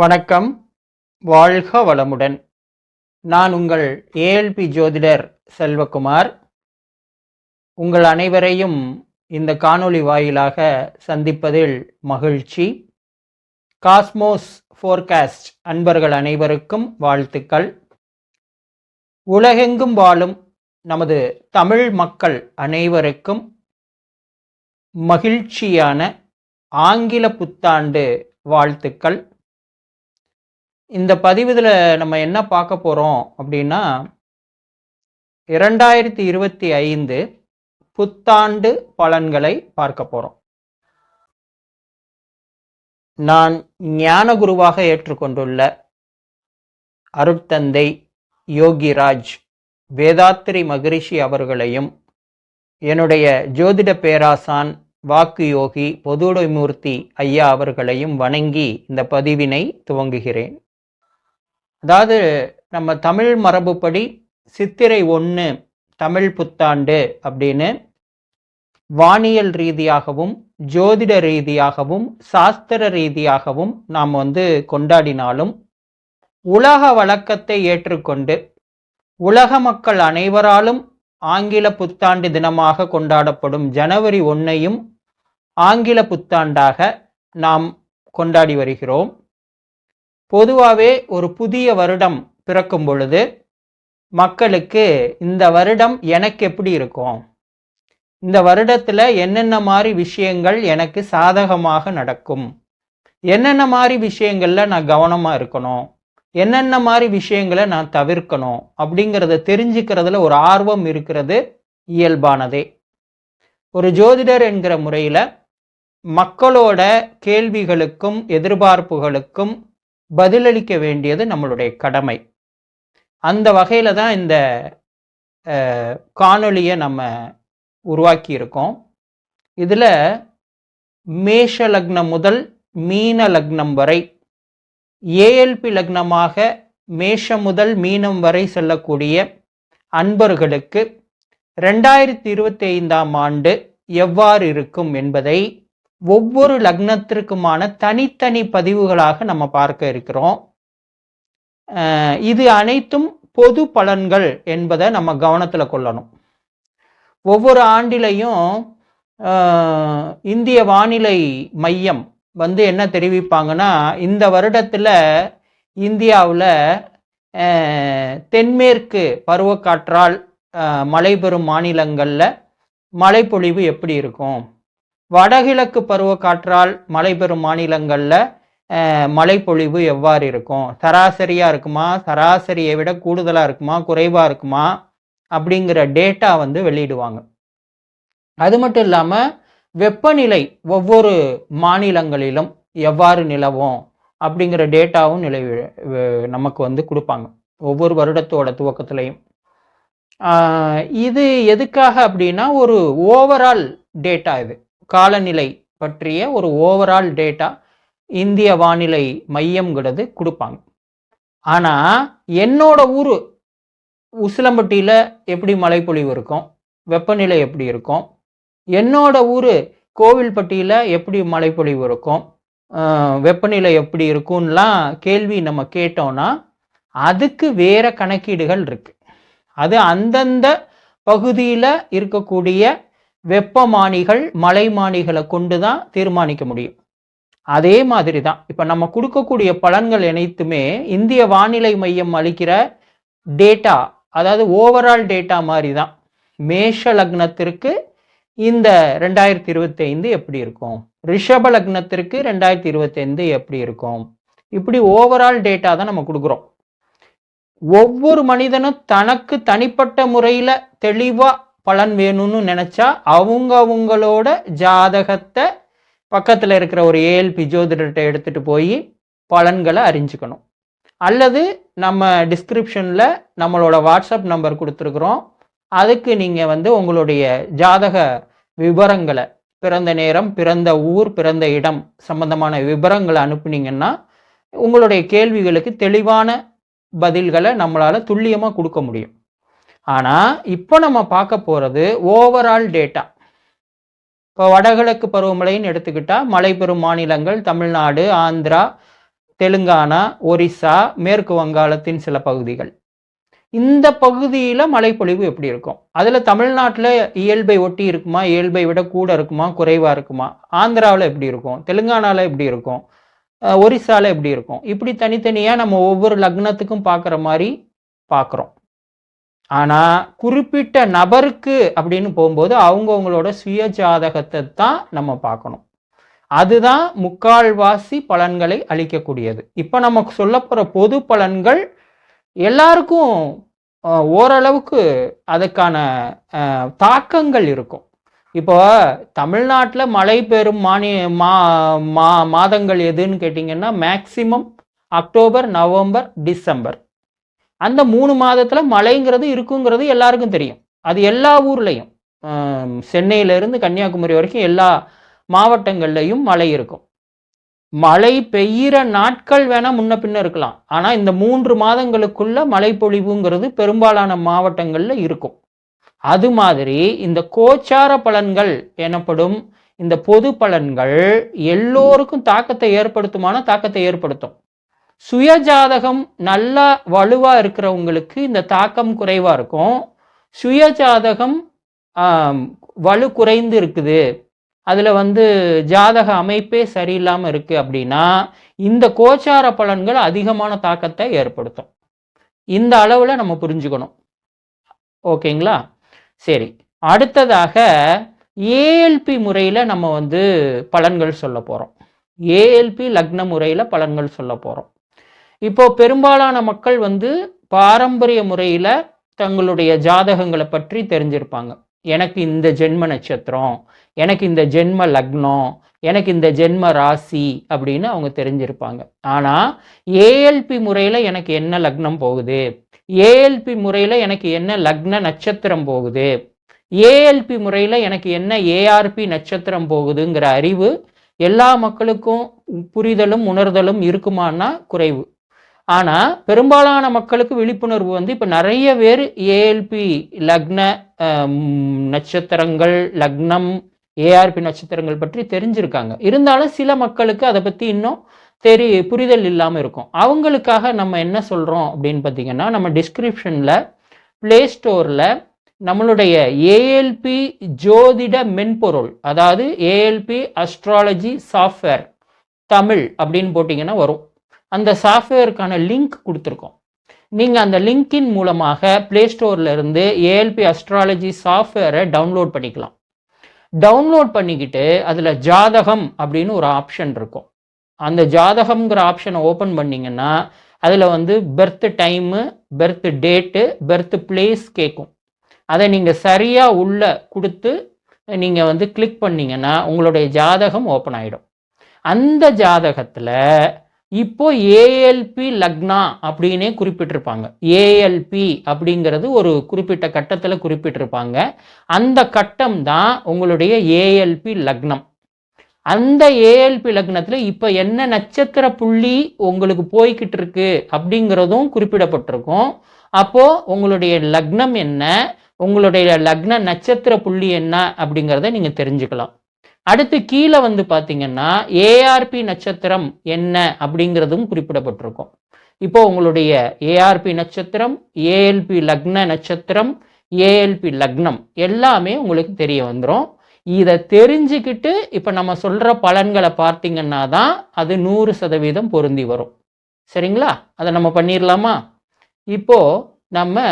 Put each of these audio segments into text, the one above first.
வணக்கம். வாழ்க வளமுடன். நான் உங்கள் ஏஎல்பி ஜோதிடர் செல்வகுமார். உங்கள் அனைவரையும் இந்த காணொளி வாயிலாக சந்திப்பதில் மகிழ்ச்சி. காஸ்மோஸ் ஃபோர்காஸ்ட் அன்பர்கள் அனைவருக்கும் வாழ்த்துக்கள். உலகெங்கும் வாழும் நமது தமிழ் மக்கள் அனைவருக்கும் மகிழ்ச்சியான ஆங்கில புத்தாண்டு வாழ்த்துக்கள். இந்த பதிவுல நம்ம என்ன பார்க்க போறோம் அப்படின்னா இரண்டாயிரத்தி இருபத்தி ஐந்து புத்தாண்டு பலன்களை பார்க்க போறோம். நான் ஞான குருவாக ஏற்றுக்கொண்டுள்ள அருட்தந்தை யோகிராஜ் வேதாத்திரி மகரிஷி அவர்களையும் என்னுடைய ஜோதிட பேராசான் வாக்கு யோகி பொதுடைமூர்த்தி ஐயா அவர்களையும் வணங்கி இந்த பதிவினை துவங்குகிறேன். அதாவது நம்ம தமிழ் மரபுப்படி சித்திரை ஒன்று தமிழ் புத்தாண்டு அப்படின்னு வானியல் ரீதியாகவும் ஜோதிட ரீதியாகவும் சாஸ்திர ரீதியாகவும் நாம் வந்து கொண்டாடினாலும் உலக வழக்கத்தை ஏற்றுக்கொண்டு உலக மக்கள் அனைவராலும் ஆங்கில புத்தாண்டு தினமாக கொண்டாடப்படும் ஜனவரி ஒன்றையும் ஆங்கில புத்தாண்டாக நாம் கொண்டாடி வருகிறோம். பொதுவாகவே ஒரு புதிய வருடம் பிறக்கும் பொழுது மக்களுக்கு இந்த வருடம் எனக்கு எப்படி இருக்கும்? இந்த வருடத்தில் என்னென்ன மாதிரி விஷயங்கள் எனக்கு சாதகமாக நடக்கும்? என்னென்ன மாதிரி விஷயங்களில் நான் கவனமாக இருக்கணும்? என்னென்ன மாதிரி விஷயங்களை நான் தவிர்க்கணும்? அப்படிங்கிறத தெரிஞ்சுக்கிறதுல ஒரு ஆர்வம் இருக்கிறது இயல்பானதே. ஒரு ஜோதிடர் என்கிற முறையில் மக்களோட கேள்விகளுக்கும் எதிர்பார்ப்புகளுக்கும் பதிலளிக்க வேண்டியது நம்மளுடைய கடமை. அந்த வகையில் தான் இந்த காணொலியை காணொளியை நம்ம உருவாக்கி இருக்கோம். இதில் மேஷ லக்னம் முதல் மீன லக்னம் வரை ஏஎல்பி லக்னமாக மேஷம் முதல் மீனம் வரை செல்லக்கூடிய அன்பர்களுக்கு ரெண்டாயிரத்தி இருபத்தி ஐந்தாம் ஆண்டு எவ்வாறு இருக்கும் என்பதை ஒவ்வொரு லக்னத்திற்குமான தனித்தனி பதிவுகளாக நம்ம பார்க்க இருக்கிறோம். இது அனைத்தும் பொது பலன்கள் என்பதை நம்ம கவனத்தில் கொள்ளணும். ஒவ்வொரு ஆண்டிலையும் இந்திய வானிலை மையம் வந்து என்ன தெரிவிப்பாங்கன்னா இந்த வருடத்தில் இந்தியாவில் தென்மேற்கு பருவக்காற்றால் மழை பெறும் மாநிலங்களில் மழைப்பொழிவு எப்படி இருக்கும்? வடகிழக்கு பருவக்காற்றால் மழை பெறும் மாநிலங்களில் மழைப்பொழிவு எவ்வாறு இருக்கும்? சராசரியாக இருக்குமா? சராசரியை விட கூடுதலாக இருக்குமா? குறைவாக இருக்குமா? அப்படிங்கிற டேட்டா வந்து வெளியிடுவாங்க. அது மட்டும் இல்லாமல் வெப்பநிலை ஒவ்வொரு மாநிலங்களிலும் எவ்வாறு நிலவும்? அப்படிங்கிற டேட்டாவும் நிலை நமக்கு வந்து கொடுப்பாங்க. ஒவ்வொரு வருடத்தோட துவக்கத்திலையும். இது எதுக்காக அப்படின்னா ஒரு ஓவரால் டேட்டா இது. காலநிலை பற்றிய ஒரு ஓவரால் டேட்டா இந்திய வானிலை மையம்ங்கிறது கொடுப்பாங்க. ஆனால் என்னோட ஊர் உசிலம்பட்டியில் எப்படி மழைப்பொழிவு இருக்கும்? வெப்பநிலை எப்படி இருக்கும்? என்னோட ஊர் கோவில்பட்டியில் எப்படி மழைப்பொழிவு இருக்கும்? வெப்பநிலை எப்படி இருக்கும்லாம் கேள்வி நம்ம கேட்டோம்னா அதுக்கு வேற கணக்கீடுகள் இருக்கு. அது அந்தந்த பகுதியில் இருக்கக்கூடிய வெப்பமானிகள் மலைமானிகளை கொண்டு தான் தீர்மானிக்க முடியும். அதே மாதிரி தான் இப்போ நம்ம கொடுக்கக்கூடிய பலன்கள் அனைத்துமே இந்திய வானிலை மையம் அளிக்கிற டேட்டா அதாவது ஓவரால் டேட்டா மாதிரி தான் மேஷ லக்னத்திற்கு இந்த ரெண்டாயிரத்தி இருபத்தி ஐந்து எப்படி இருக்கும்? ரிஷப லக்னத்திற்கு ரெண்டாயிரத்தி இருபத்தி ஐந்து எப்படி இருக்கும்? இப்படி ஓவரால் டேட்டா தான் நம்ம கொடுக்குறோம். ஒவ்வொரு மனிதனும் தனக்கு தனிப்பட்ட முறையில் தெளிவாக பலன் வேணும்னு நினச்சா அவங்கவுங்களோட ஜாதகத்தை பக்கத்தில் இருக்கிற ஒரு ஏஎல்பி ஜோதிடர்கிட்ட எடுத்துகிட்டு போய் பலன்களை அறிஞ்சுக்கணும். அல்லது நம்ம டிஸ்கிரிப்ஷனில் நம்மளோட வாட்ஸ்அப் நம்பர் கொடுத்துருக்குறோம். அதுக்கு நீங்கள் வந்து உங்களுடைய ஜாதக விவரங்களை பிறந்த நேரம் பிறந்த ஊர் பிறந்த இடம் சம்பந்தமான விவரங்களை அனுப்புனீங்கன்னா உங்களுடைய கேள்விகளுக்கு தெளிவான பதில்களை நம்மளால் துல்லியமாக கொடுக்க முடியும். ஆனால் இப்போ நம்ம பார்க்க போகிறது ஓவரால் டேட்டா இப்போ வடகிழக்கு பருவமழைன்னு எடுத்துக்கிட்டால் மழை பெறும் மாநிலங்கள் தமிழ்நாடு ஆந்திரா தெலுங்கானா ஒரிசா மேற்கு வங்காளத்தின் சில பகுதிகள். இந்த பகுதியில் மழைப்பொழிவு எப்படி இருக்கும்? அதில் தமிழ்நாட்டில் இயல்பை ஒட்டி இருக்குமா? இயல்பை விட கூட இருக்குமா? குறைவாக இருக்குமா? ஆந்திராவில் எப்படி இருக்கும்? தெலுங்கானாவில் எப்படி இருக்கும்? ஒரிசாவில் எப்படி இருக்கும்? இப்படி தனித்தனியாக நம்ம ஒவ்வொரு லக்னத்துக்கும் பார்க்குற மாதிரி பார்க்குறோம். ஆனால் குறிப்பிட்ட நபருக்கு அப்படின்னு போகும்போது அவங்கவுங்களோட சுய ஜாதகத்தை தான் நம்ம பார்க்கணும். அதுதான் முக்கால்வாசி பலன்களை அளிக்கக்கூடியது. இப்போ நமக்கு சொல்லப்போகிற பொது பலன்கள் எல்லாருக்கும் ஓரளவுக்கு அதுக்கான தாக்கங்கள் இருக்கும். இப்போ தமிழ்நாட்டில் மழை பெறும் மானிய மா மா மாதங்கள் எதுன்னு கேட்டிங்கன்னா மேக்சிமம் அக்டோபர் நவம்பர் டிசம்பர். அந்த மூணு மாதத்தில் மழைங்கிறது இருக்குங்கிறது எல்லாருக்கும் தெரியும். அது எல்லா ஊர்லேயும். சென்னையிலேருந்து கன்னியாகுமரி வரைக்கும் எல்லா மாவட்டங்கள்லையும் மழை இருக்கும். மழை பெய்கிற நாட்கள் வேணால் முன்ன பின்ன இருக்கலாம். ஆனால் இந்த மூன்று மாதங்களுக்குள்ள மழை பொழிவுங்கிறது பெரும்பாலான மாவட்டங்களில் இருக்கும். அது மாதிரி இந்த கோச்சார பலன்கள் எனப்படும் இந்த பொது பலன்கள் எல்லோருக்கும் தாக்கத்தை ஏற்படுத்துமான தாக்கத்தை ஏற்படுத்தும். சுயஜாதகம் நல்லா வலுவா இருக்கிறவங்களுக்கு இந்த தாக்கம் குறைவா இருக்கும். சுயஜாதகம் வலு குறைந்து இருக்குது. அதில் வந்து ஜாதக அமைப்பே சரியில்லாமல் இருக்கு அப்படின்னா இந்த கோச்சார பலன்கள் அதிகமான தாக்கத்தை ஏற்படுத்தும். இந்த அளவில் நம்ம புரிஞ்சுக்கணும். ஓகேங்களா? சரி. அடுத்ததாக ஏஎல்பி முறையில் நம்ம வந்து பலன்கள் சொல்ல போகிறோம் ஏஎல்பி லக்ன முறையில் பலன்கள் சொல்ல போகிறோம் இப்போ பெரும்பாலான மக்கள் வந்து பாரம்பரிய முறையில் தங்களுடைய ஜாதகங்களை பற்றி தெரிஞ்சிருப்பாங்க. எனக்கு இந்த ஜென்ம நட்சத்திரம் எனக்கு இந்த ஜென்ம லக்னம் எனக்கு இந்த ஜென்ம ராசி அப்படின்னு அவங்க தெரிஞ்சிருப்பாங்க. ஆனால் ஏஎல்பி முறையில் எனக்கு என்ன லக்னம் போகுது? ஏஎல்பி முறையில் எனக்கு என்ன லக்ன நட்சத்திரம் போகுது? ஏஎல்பி முறையில் எனக்கு என்ன ஏஆர்பி நட்சத்திரம் போகுதுங்கிற அறிவு எல்லா மக்களுக்கும் புரிதலும் உணர்தலும் இருக்குமான்னா குறைவு. ஆனால் பெரும்பாலான மக்களுக்கு விழிப்புணர்வு வந்து இப்போ நிறைய பேர் ஏஎல்பி லக்ன நட்சத்திரங்கள் லக்னம் ஏஆர்பி நட்சத்திரங்கள் பற்றி தெரிஞ்சிருக்காங்க. இருந்தாலும் சில மக்களுக்கு அதை பற்றி இன்னும் தெரி புரிதல் இல்லாமல் இருக்கும். அவங்களுக்காக நம்ம என்ன சொல்கிறோம் அப்படின்னு பார்த்தீங்கன்னா நம்ம டிஸ்கிரிப்ஷனில் ப்ளே ஸ்டோரில் நம்மளுடைய ஏஎல்பி ஜோதிட மென்பொருள் அதாவது ஏஎல்பி அஸ்ட்ராலஜி சாஃப்ட்வேர் தமிழ் அப்படின்னு போட்டிங்கன்னா வரும். அந்த சாஃப்ட்வேருக்கான லிங்க் கொடுத்துருக்கோம். நீங்கள் அந்த லிங்கின் மூலமாக ப்ளே ஸ்டோர்லேருந்து ஏஎல்பி அஸ்ட்ராலஜி சாஃப்ட்வேரை டவுன்லோட் பண்ணிக்கலாம். டவுன்லோட் பண்ணிக்கிட்டு அதில் ஜாதகம் அப்படின்னு ஒரு ஆப்ஷன் இருக்கும். அந்த ஜாதகம்ங்கிற ஆப்ஷனை ஓப்பன் பண்ணிங்கன்னா அதில் வந்து birth time birth date birth place கேட்கும் அதை நீங்கள் சரியாக உள்ளே கொடுத்து நீங்கள் வந்து கிளிக் பண்ணீங்கன்னா உங்களுடைய ஜாதகம் ஓப்பன் ஆகிடும் அந்த ஜாதகத்தில் இப்போ ஏஎல்பி லக்னா அப்படின்னே குறிப்பிட்டிருப்பாங்க. ஏஎல்பி அப்படிங்கிறது ஒரு குறிப்பிட்ட கட்டத்தில் குறிப்பிட்டிருப்பாங்க. அந்த கட்டம் தான் உங்களுடைய ஏஎல்பி லக்னம் அந்த ஏஎல்பி லக்னத்தில் இப்போ என்ன நட்சத்திர புள்ளி உங்களுக்கு போய்கிட்டு இருக்கு அப்படிங்கிறதும் குறிப்பிடப்பட்டிருக்கும். அப்போது உங்களுடைய லக்னம் என்ன? உங்களுடைய லக்ன நட்சத்திர புள்ளி என்ன அப்படிங்கிறத நீங்கள் தெரிஞ்சுக்கலாம். அடுத்து கீழே வந்து பார்த்தீங்கன்னா ஏஆர்பி நட்சத்திரம் என்ன அப்படிங்கிறதும் குறிப்பிடப்பட்டிருக்கும். இப்போ உங்களுடைய ஏஆர்பி நட்சத்திரம் ஏஎல்பி லக்ன நட்சத்திரம் ஏஎல்பி லக்னம் எல்லாமே உங்களுக்கு தெரிய வந்துடும் இதை தெரிஞ்சுக்கிட்டு இப்போ நம்ம சொல்கிற பலன்களை பார்த்தீங்கன்னா தான் அது நூறு சதவீதம் பொருந்தி வரும். சரிங்களா? அதை நம்ம பண்ணிடலாமா இப்போ நம்ம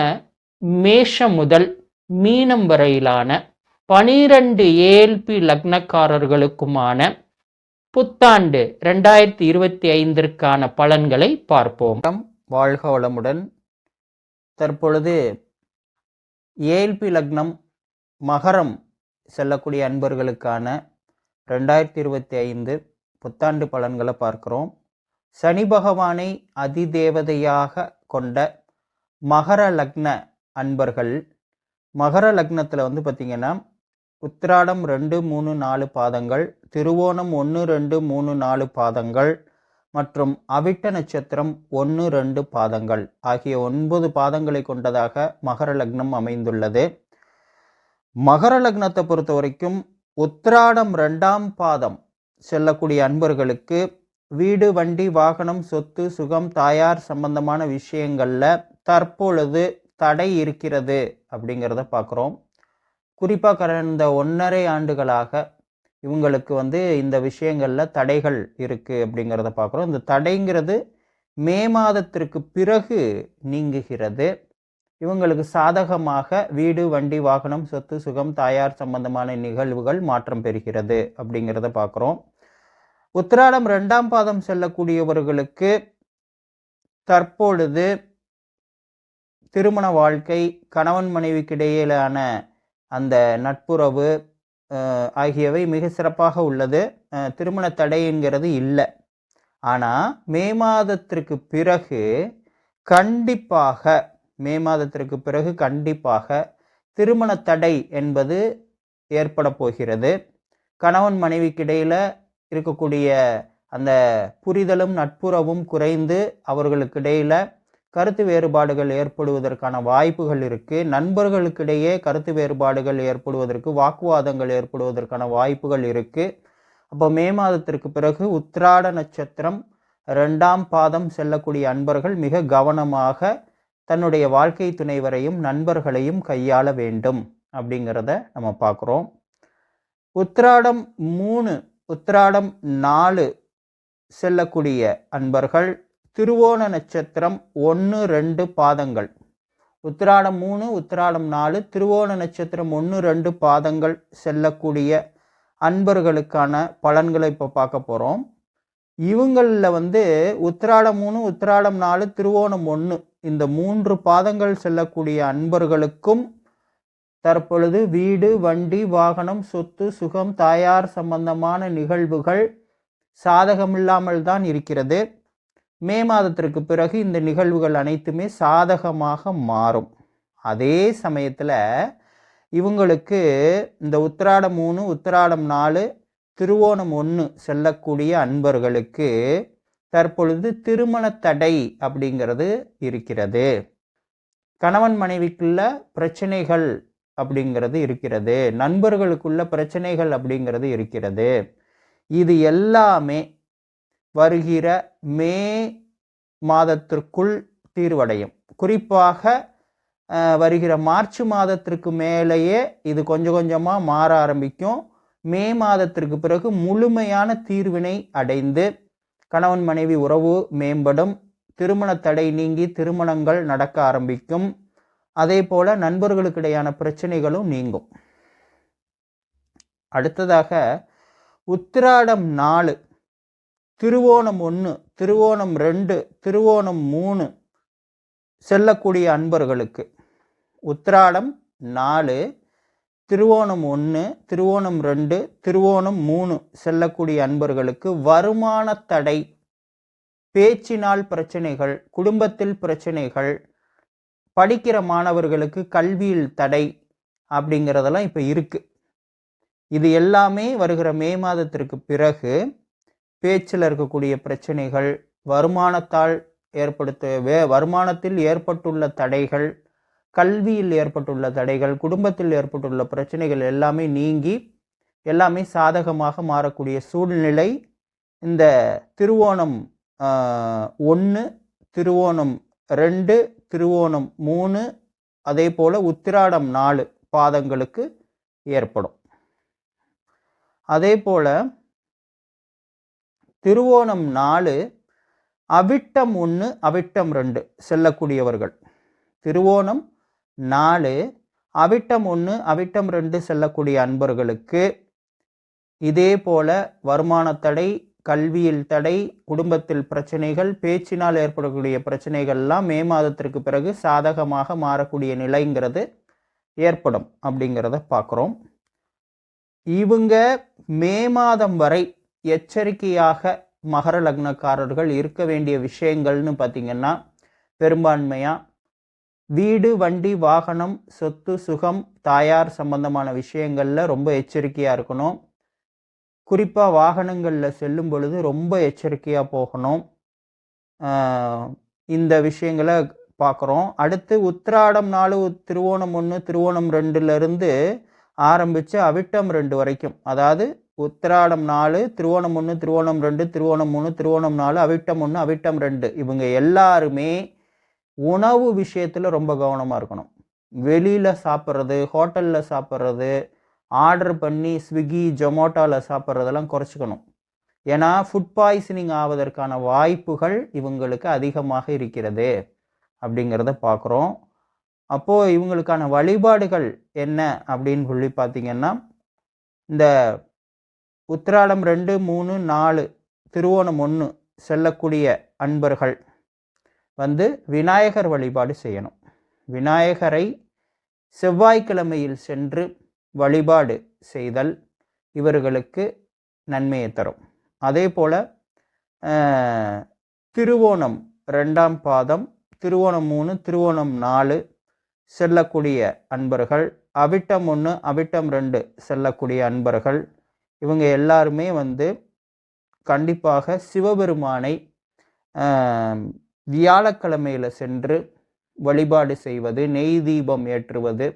மேஷம் முதல் மீனம் வரையிலான பனிரெண்டு ஏல்பி லக்னக்காரர்களுக்குமான புத்தாண்டு ரெண்டாயிரத்தி இருபத்தி ஐந்திற்கான பலன்களை பார்ப்போம். வாழ்க வளமுடன். தற்பொழுது ஏல்பி லக்னம் மகரம் செல்லக்கூடிய அன்பர்களுக்கான ரெண்டாயிரத்தி இருபத்தி ஐந்து புத்தாண்டு பலன்களை பார்க்கிறோம். சனி பகவானை அதிதேவதையாக கொண்ட மகர லக்ன அன்பர்கள் மகர லக்னத்தில் வந்து பார்த்திங்கன்னா உத்திராடம் ரெண்டு மூணு நாலு பாதங்கள் திருவோணம் ஒன்று ரெண்டு மூணு நாலு பாதங்கள் மற்றும் அவிட்ட நட்சத்திரம் ஒன்று ரெண்டு பாதங்கள் ஆகிய ஒன்பது பாதங்களை கொண்டதாக மகர லக்னம் அமைந்துள்ளது. மகர லக்னத்தை பொறுத்த வரைக்கும் உத்திராடம் ரெண்டாம் பாதம் செல்லக்கூடிய அன்பர்களுக்கு வீடு வண்டி வாகனம் சொத்து சுகம் தாயார் சம்பந்தமான விஷயங்களில் தற்பொழுது தடை இருக்கிறது அப்படிங்கிறத பார்க்குறோம். குறிப்பாக கடந்த ஒன்றரை ஆண்டுகளாக இவங்களுக்கு வந்து இந்த விஷயங்களில் தடைகள் இருக்குது அப்படிங்கிறத பார்க்குறோம் இந்த தடைங்கிறது மே மாதத்திற்கு பிறகு நீங்குகிறது. இவங்களுக்கு சாதகமாக வீடு வண்டி வாகனம் சொத்து சுகம் தாயார் சம்பந்தமான நிகழ்வுகள் மாற்றம் பெறுகிறது அப்படிங்கிறத பார்க்குறோம் உத்திராடம் ரெண்டாம் பாதம் செல்லக்கூடியவர்களுக்கு தற்பொழுது திருமண வாழ்க்கை கணவன் மனைவிக்கிடையிலான அந்த நட்புறவு ஆகியவை மிக சிறப்பாக உள்ளது. திருமண தடைங்கிறது இல்லை. ஆனால் மே மாதத்திற்கு பிறகு கண்டிப்பாக மே மாதத்திற்கு பிறகு கண்டிப்பாக திருமண தடை என்பது ஏற்பட போகிறது. கணவன் மனைவிக்கிடையில் இருக்கக்கூடிய அந்த புரிதலும் நட்புறவும் குறைந்து அவர்களுக்கிடையில கருத்து வேறுபாடுகள் ஏற்படுவதற்கான வாய்ப்புகள் இருக்குது நண்பர்களுக்கிடையே கருத்து வேறுபாடுகள் ஏற்படுவதற்கு வாக்குவாதங்கள் ஏற்படுவதற்கான வாய்ப்புகள் இருக்குது அப்போ மே மாதத்திற்கு பிறகு உத்திராட நட்சத்திரம் ரெண்டாம் பாதம் செல்லக்கூடிய அன்பர்கள் மிக கவனமாக தன்னுடைய வாழ்க்கை துணைவரையும் நண்பர்களையும் கையாள வேண்டும் அப்படிங்கிறத நம்ம பார்க்குறோம். உத்திராடம் மூணு உத்திராடம் நாலு செல்லக்கூடிய அன்பர்கள் திருவோண நட்சத்திரம் ஒன்று ரெண்டு பாதங்கள். உத்திராடம் மூணு உத்திராடம் நாலு. திருவோண நட்சத்திரம் ஒன்று ரெண்டு பாதங்கள் செல்லக்கூடிய அன்பர்களுக்கான பலன்களை இப்போ பார்க்க போகிறோம் இவங்களில் வந்து உத்திராடம் மூணு உத்திராடம் நாலு திருவோணம் ஒன்று இந்த மூன்று பாதங்கள் செல்லக்கூடிய அன்பர்களுக்கும் தற்பொழுது வீடு வண்டி வாகனம் சொத்து சுகம் தாயார் சம்பந்தமான நிகழ்வுகள் சாதகமில்லாமல் தான் இருக்கிறது. மே மாதத்திற்கு பிறகு இந்த நிகழ்வுகள் அனைத்துமே சாதகமாக மாறும். அதே சமயத்தில் இவங்களுக்கு இந்த உத்திராடம் மூணு உத்திராடம் நாலு திருவோணம் ஒன்று செல்லக்கூடிய அன்பர்களுக்கு தற்பொழுது திருமண தடை அப்படிங்கிறது இருக்கிறது. கணவன் மனைவிக்குள்ள பிரச்சனைகள் அப்படிங்கிறது இருக்கிறது. நண்பர்களுக்குள்ள பிரச்சனைகள் அப்படிங்கிறது இருக்கிறது. இது எல்லாமே வருகிற மே மாதத்திற்குள் தீர்வடையும். குறிப்பாக வருகிற மார்ச் மாதத்திற்கு மேலேயே இது கொஞ்சம் கொஞ்சமாக மாற ஆரம்பிக்கும். மே மாதத்திற்கு பிறகு முழுமையான தீர்வினை அடைந்து கணவன் மனைவி உறவு மேம்படும். திருமண தடை நீங்கி திருமணங்கள் நடக்க ஆரம்பிக்கும். அதே போல நண்பர்களுக்கிடையான பிரச்சனைகளும் நீங்கும். அடுத்ததாக உத்திராடம் நாலு திருவோணம் ஒன்று திருவோணம் ரெண்டு திருவோணம் மூணு செல்லக்கூடிய அன்பர்களுக்கு. உத்திராடம் நாலு திருவோணம் ஒன்று திருவோணம் ரெண்டு திருவோணம் மூணு செல்லக்கூடிய அன்பர்களுக்கு வருமான தடை பேச்சினால் பிரச்சனைகள் குடும்பத்தில் பிரச்சனைகள் படிக்கிற மாணவர்களுக்கு கல்வியில் தடை அப்படிங்கிறதெல்லாம் இப்போ இருக்குது இது எல்லாமே வருகிற மே மாதத்திற்கு பிறகு பேச்சில் இருக்கக்கூடிய பிரச்சனைகள் வருமானத்தால் ஏற்படுத்த வே வருமானத்தில் ஏற்பட்டுள்ள தடைகள் கல்வியில் ஏற்பட்டுள்ள தடைகள் குடும்பத்தில் ஏற்பட்டுள்ள பிரச்சனைகள் எல்லாமே நீங்கி எல்லாமே சாதகமாக மாறக்கூடிய சூழ்நிலை இந்த திருவோணம் ஒன்று திருவோணம் ரெண்டு திருவோணம் மூணு அதே போல் உத்திராடம் நாலு பாதங்களுக்கு ஏற்படும். அதே போல் திருவோணம் நாலு அவிட்டம் ஒன்று அவிட்டம் ரெண்டு செல்லக்கூடியவர்கள். திருவோணம் நாலு அவிட்டம் ஒன்று அவிட்டம் ரெண்டு செல்லக்கூடிய அன்பர்களுக்கு இதே போல வருமான தடை கல்வியில் தடை குடும்பத்தில் பிரச்சனைகள் பேச்சினால் ஏற்படக்கூடிய பிரச்சனைகள்லாம் மே மாதத்திற்கு பிறகு சாதகமாக மாறக்கூடிய நிலைங்கிறது ஏற்படும் அப்படிங்கிறத பார்க்குறோம். இவங்க மே மாதம் வரை எச்சரிக்கையாக மகர லக்னக்காரர்கள் இருக்க வேண்டிய விஷயங்கள்னு பார்த்தீங்கன்னா பெரும்பான்மையாக வீடு வண்டி வாகனம் சொத்து சுகம் தாயார் சம்பந்தமான விஷயங்களில் ரொம்ப எச்சரிக்கையாக இருக்கணும். குறிப்பாக வாகனங்களில் செல்லும் பொழுது ரொம்ப எச்சரிக்கையாக போகணும். இந்த விஷயங்களை பார்க்குறோம் அடுத்து உத்திராடம் நாலு திருவோணம் ஒன்று திருவோணம் ரெண்டுலேருந்து ஆரம்பித்து அவிட்டம் ரெண்டு வரைக்கும். அதாவது உத்திராடம் நாலு திருவோணம் ஒன்று திருவோணம் ரெண்டு திருவோணம் மூணு திருவோணம் நாலு அவிட்டம் ஒன்று அவிட்டம் ரெண்டு. இவங்க எல்லாருமே உணவு விஷயத்தில் ரொம்ப கவனமாக இருக்கணும். வெளியில் சாப்பிட்றது ஹோட்டலில் சாப்பிட்றது ஆர்டர் பண்ணி ஸ்விக்கி ஜொமோட்டோவில் சாப்பிட்றதெல்லாம் குறைச்சிக்கணும். ஏன்னா ஃபுட் பாய்சனிங் ஆவதற்கான வாய்ப்புகள் இவங்களுக்கு அதிகமாக இருக்கிறது அப்படிங்கிறத பார்க்குறோம் அப்போது இவங்களுக்கான வழிபாடுகள் என்ன அப்படின்னு சொல்லி பார்த்தீங்கன்னா இந்த உத்திராடம் ரெண்டு மூணு நாலு திருவோணம் ஒன்று செல்லக்கூடிய அன்பர்கள். வந்து விநாயகர் வழிபாடு செய்யணும். விநாயகரை செவ்வாய்க்கிழமையில் சென்று வழிபாடு செய்தல் இவர்களுக்கு நன்மையை தரும். அதே போல் திருவோணம் ரெண்டாம் பாதம் திருவோணம் மூணு திருவோணம் நாலு செல்லக்கூடிய அன்பர்கள். அவிட்டம் ஒன்று அவிட்டம் ரெண்டு செல்லக்கூடிய அன்பர்கள். இவங்க எல்லாருமே வந்து கண்டிப்பாக சிவபெருமானை வியாழக்கிழமையில் சென்று வழிபாடு செய்வது நெய் தீபம் ஏற்றுவது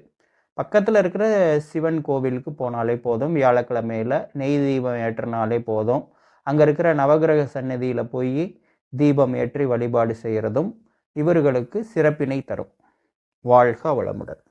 பக்கத்தில் இருக்கிற சிவன் கோவிலுக்கு போனாலே போதும் வியாழக்கிழமையில் நெய் தீபம் ஏற்றினாலே போதும். அங்கே இருக்கிற நவகிரக சன்னதியில் போய் தீபம் ஏற்றி வழிபாடு செய்கிறதும் இவர்களுக்கு சிறப்பினை தரும். வாழ்க வளமுடன்.